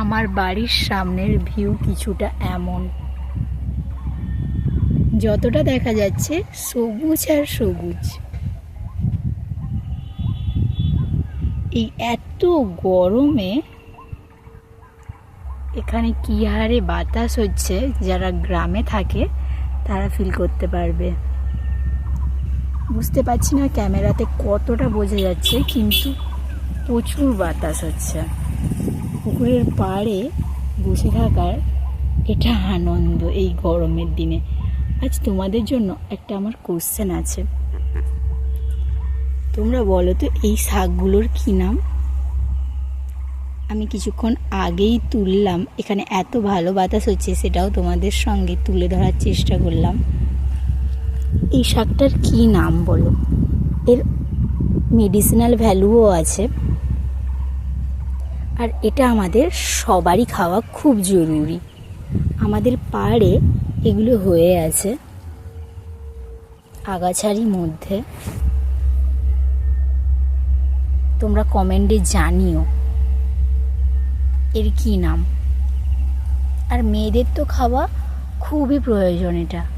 আমার বাড়ির সামনের ভিউ কিছুটা এমন। যতটা দেখা যাচ্ছে সবুজ আর সবুজ। এই এত গরমে এখানে কী হারে বাতাস হচ্ছে যারা গ্রামে থাকে তারা ফিল করতে পারবে। বুঝতে পারছি না ক্যামেরাতে কতটা বোঝা যাচ্ছে, কিন্তু প্রচুর বাতাস হচ্ছে। পুকুরের পাড়ে বসে থাকার এটা আনন্দ এই গরমের দিনে। আজ তোমাদের জন্য একটা আমার কোশ্চেন আছে। তোমরা বলো তো, এই শাকগুলোর কী নাম? আমি কিছুক্ষণ আগেই তুললাম, এখানে এত ভালো বাতাস হচ্ছে, সেটাও তোমাদের সঙ্গে তুলে ধরার চেষ্টা করলাম। এই শাকটার কী নাম বলো? এর মেডিসিনাল ভ্যালুও আছে। আর এটা আমাদের সবারই খাওয়া খুব জরুরি। আমাদের পাড়ে এগুলো হয়ে আছে। আগাছারির মধ্যে। তোমরা কমেন্টে জানিও। এর কী নাম? আর মেয়েদের তো খাওয়া খুবই প্রয়োজন এটা।